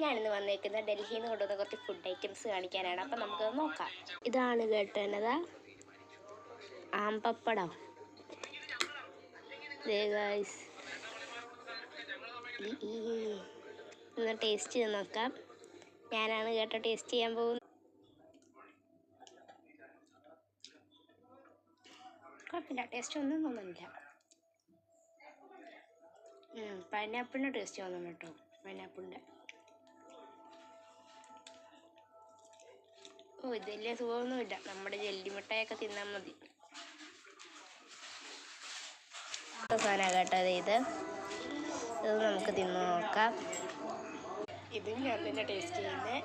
ഞാനിന്ന് വന്നേക്കുന്നത് ഡൽഹിയിൽ നിന്ന് കൊണ്ടുവന്ന കുറച്ച് ഫുഡ് ഐറ്റംസ് കാണിക്കാനാണ്. അപ്പം നമുക്കത് നോക്കാം. ഇതാണ് കേട്ടത് ആമ്പപ്പടം. ഒന്ന് ടേസ്റ്റ് ചെയ്ത് നോക്കാം. ഞാനാണ് കേട്ടോ ടേസ്റ്റ് ചെയ്യാൻ പോകുന്നത്. കുഴപ്പമില്ല ടേസ്റ്റ് ഒന്നും തോന്നുന്നില്ല. പൈനാപ്പിളിന്റെ ടേസ്റ്റ് തോന്നുന്നു കേട്ടോ പൈനാപ്പിളിന്റെ ഓ ഇത് വലിയ സുഖമൊന്നുമില്ല. നമ്മുടെ ജെല്ലി മിഠായൊക്കെ തിന്നാൽ മതി സാധനം കേട്ടോ ദേ ഇത്. ഇത് നമുക്ക് തിന്ന് നോക്കാം. ഇതും ഞാൻ തന്നെ ടേസ്റ്റ് ചെയ്യുന്നത്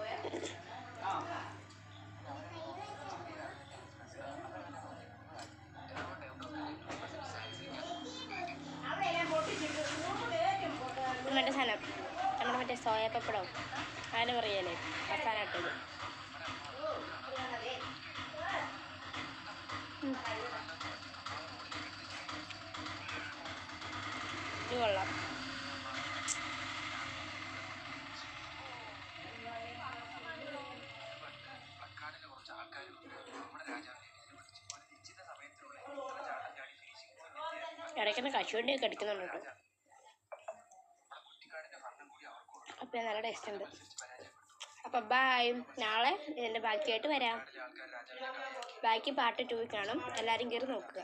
ഇത് മറ്റേ സാധനം. നമ്മുടെ മറ്റേ സോയ പപ്പടവും. അതിന് പറയാലേ സാധനം ഇട്ടത്. ഇത് കൊള്ളാം ഇടയ്ക്കുന്ന കശുവണ്ടിയൊക്കെ അടിക്കുന്നുണ്ട് കേട്ടോ. അപ്പം നല്ല ടേസ്റ്റ് ഉണ്ട്. അപ്പം ബായ് നാളെ ഇതിന്റെ ബാക്കിയായിട്ട് വരാം. ബാക്കി പാർട്ട് ടു കാണും. എല്ലാവരും കയറി നോക്കുക.